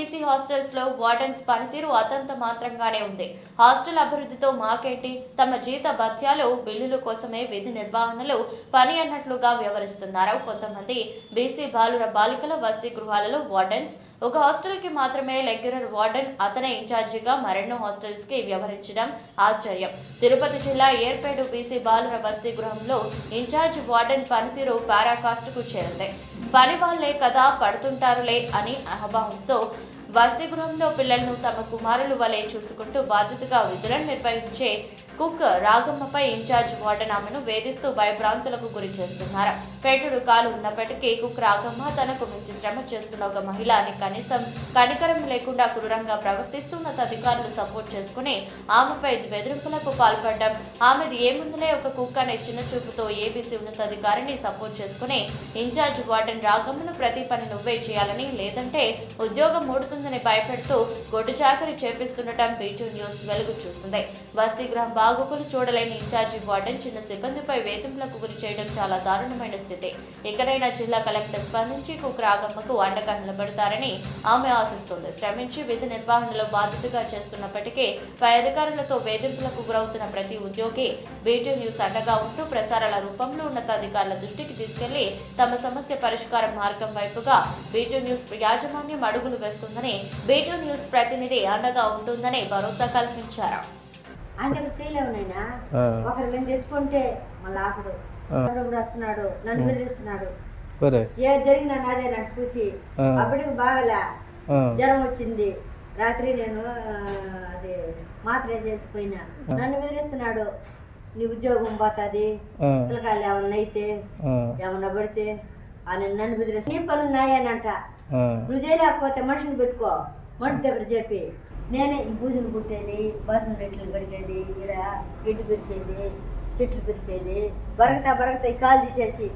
BC హాస్టల్స్లో wardens పనితీరు అతంత మాత్రంగానే ఉంది. హాస్టల్ అభివృద్ధితో మాకేంటి? తమ జీత భత్యాలు బిల్లుల కోసమే విధి నిర్వహణలు పని అన్నట్లుగా వ్యవహరిస్తున్నారు. కొంతమంది బీసీ బాలుర బాలికల వసతి గృహాలలో వార్డెన్స్ ఒక హాస్టల్కి మాత్రమే లెగ్యులర్ వార్డెన్ అతనే ఇన్ఛార్జిగా మరెన్నో హాస్టల్స్కి వ్యవహరించడం ఆశ్చర్యం. తిరుపతి జిల్లా ఏర్పేడు బీసీ బాలుర వసతి గృహంలో ఇన్ఛార్జ్ వార్డెన్ పనితీరు పారాకాస్ట్కు చేరింది. పని వాళ్ళే కదా పడుతుంటారులే అని అహభావంతో వసతి గృహంలో పిల్లలను తమ కుమారులు వలె చూసుకుంటూ బాధ్యతగా విధులను నిర్వహించే కుక్ రాగమ్మపై ఇన్ఛార్జ్ వార్డెన్ ఆమెను వేధిస్తూ భయభ్రాంతులకు గురి చేస్తున్నారు. పేటుడు కాలు ఉన్నప్పటికీ కుక్ రాగమ్మ తనకు మించి శ్రమ చేస్తున్న ఒక మహిళ అని కనీసం కనికరం లేకుండా క్రూరంగా ప్రవర్తిస్తున్న అధికారులు సపోర్ట్ చేసుకుని ఆమెపై బెదిరింపులకు పాల్పడడం ఆమెది ఏముందులే ఒక కుక్ అనే చిన్న చూపుతో ఏబీసీ ఉన్నతాధికారిని సపోర్ట్ చేసుకుని ఇన్ఛార్జ్ వార్డెన్ రాగమ్మను ప్రతి పని నువ్వే చేయాలని లేదంటే ఉద్యోగం మూడుతుందని భయపెడుతూ గొడ్డు చాకరి చేపిస్తుండటం బీటూ న్యూస్ వెలుగు చూస్తుంది. వసతి గృహం బాగోగులు చూడలేని ఇన్ఛార్జి వార్డెన్ చిన్న సిబ్బందిపై వేధింపులకు గురి చేయడం చాలా దారుణమైన స్థితి. ఎక్కడైనా జిల్లా కలెక్టర్ స్పందించి కుక్ రాగమ్మకు అండగా నిలబడతారని ఆమె ఆశిస్తుంది. శ్రమించి విధి నిర్వహణలో బాధ్యతగా చేస్తున్నప్పటికీ పై అధికారులతో వేధింపులకు గురవుతున్న ప్రతి ఉద్యోగి బీటీ న్యూస్ అండగా ఉంటూ ప్రసారాల రూపంలో ఉన్నతాధికారుల దృష్టికి తీసుకెళ్ళి తమ సమస్య పరిష్కార మార్గం వైపుగా బీటీ న్యూస్ యాజమాన్యం అడుగులు వేస్తుందని బీటీ న్యూస్ ప్రతినిధి అండగా ఉంటుందని భరోసా కల్పించారు. అందరూ చేయలేవు నాయనా ఒకరి మీద తెచ్చుకుంటే మళ్ళీ ఆపడు. వస్తున్నాడు నన్ను బెదిరిస్తున్నాడు ఒరే ఏ జరిగినా నాదే నాకు చూసి. అప్పటికి బాగలే. జ్వరం వచ్చింది. రాత్రి నేను అది మాత్ర వేసేసిపోయినా నన్ను బెదిరిస్తున్నాడు నీ ఉద్యోగం పోతుంది. పిల్లకాయలు ఏమన్నా అయితే ఏమన్నా పడితే అని నన్ను బెదిరిస్తా నీ పనులు నాయనంట. నువ్వు చేయలేకపోతే మనిషిని పెట్టుకో. మనిషి దగ్గర చెప్పి. నేనే ఈ బూజులు కుట్టేది బాత్రూమ్ రెట్లు కడిగేది ఇక్కడ గడ్డి పెరికేది చెట్లు పెరికేది బరగతా బరగతా ఈ కాలు తీసేసి